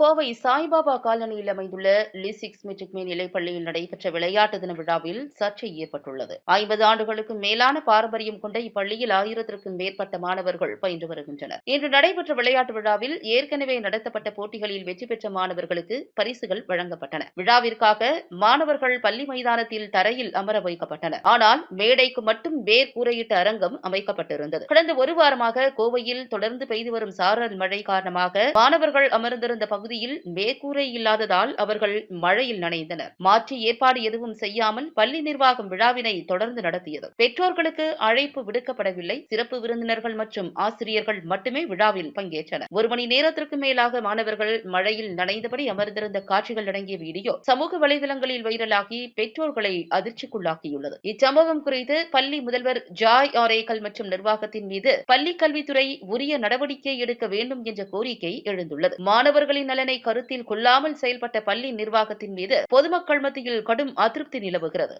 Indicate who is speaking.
Speaker 1: கோவை சாய்பாபா காலனியில் அமைந்துள்ள லிசிக்ஸ் மெட்ரிக் மேல்நிலைப் பள்ளியில் நடைபெற்ற விளையாட்டு தின விழாவில் சர்ச்சை ஏற்பட்டுள்ளது. ஐம்பது ஆண்டுகளுக்கு மேலான பாரம்பரியம் கொண்ட இப்பள்ளியில் ஆயிரத்திற்கும் மேற்பட்ட மாணவர்கள் பயின்று வருகின்றனர். இன்று நடைபெற்ற விளையாட்டு விழாவில் ஏற்கனவே நடத்தப்பட்ட போட்டிகளில் வெற்றி பெற்ற மாணவர்களுக்கு பரிசுகள் வழங்கப்பட்டன. விழாவிற்காக மாணவர்கள் பள்ளி மைதானத்தில் தரையில் அமர வைக்கப்பட்டனர். ஆனால் மேடைக்கு மட்டும் வேர் கூரையிட்ட அரங்கம் அமைக்கப்பட்டிருந்தது. கடந்த ஒரு வாரமாக கோவையில் தொடர்ந்து பெய்து வரும் சாரல் மழை காரணமாக மாணவர்கள் அமர்ந்திருந்த பகுதி பகுதியில் மேற்கூரை இல்லாததால் அவர்கள் மழையில் நனைந்தனர். மாற்று ஏற்பாடு எதுவும் செய்யாமல் பள்ளி நிர்வாகம் விழாவினை தொடர்ந்து நடத்தியது. பெற்றோர்களுக்கு அழைப்பு விடுக்கப்படவில்லை. சிறப்பு விருந்தினர்கள் மற்றும் ஆசிரியர்கள் மட்டுமே விழாவில் பங்கேற்றனர். ஒரு மணி நேரத்திற்கு மேலாக மாணவர்கள் மழையில் நனைந்தபடி அமர்ந்திருந்த காட்சிகள் அடங்கிய வீடியோ சமூக வலைதளங்களில் வைரலாகி பெற்றோர்களை அதிர்ச்சிக்குள்ளாக்கியுள்ளது. இச்சம்பவம் குறித்து பள்ளி முதல்வர் ஜாய் ஆரேக்கல் மற்றும் நிர்வாகத்தின் மீது பள்ளி கல்வித்துறை உரிய நடவடிக்கை எடுக்க வேண்டும் என்ற கோரிக்கை எழுந்துள்ளது. மாணவர்களின் நலனை கருத்தில் கொள்ளாமல் செயல்பட்ட பள்ளி நிர்வாகத்தின் மீது பொதுமக்கள் மத்தியில் கடும் அதிருப்தி நிலவுகிறது.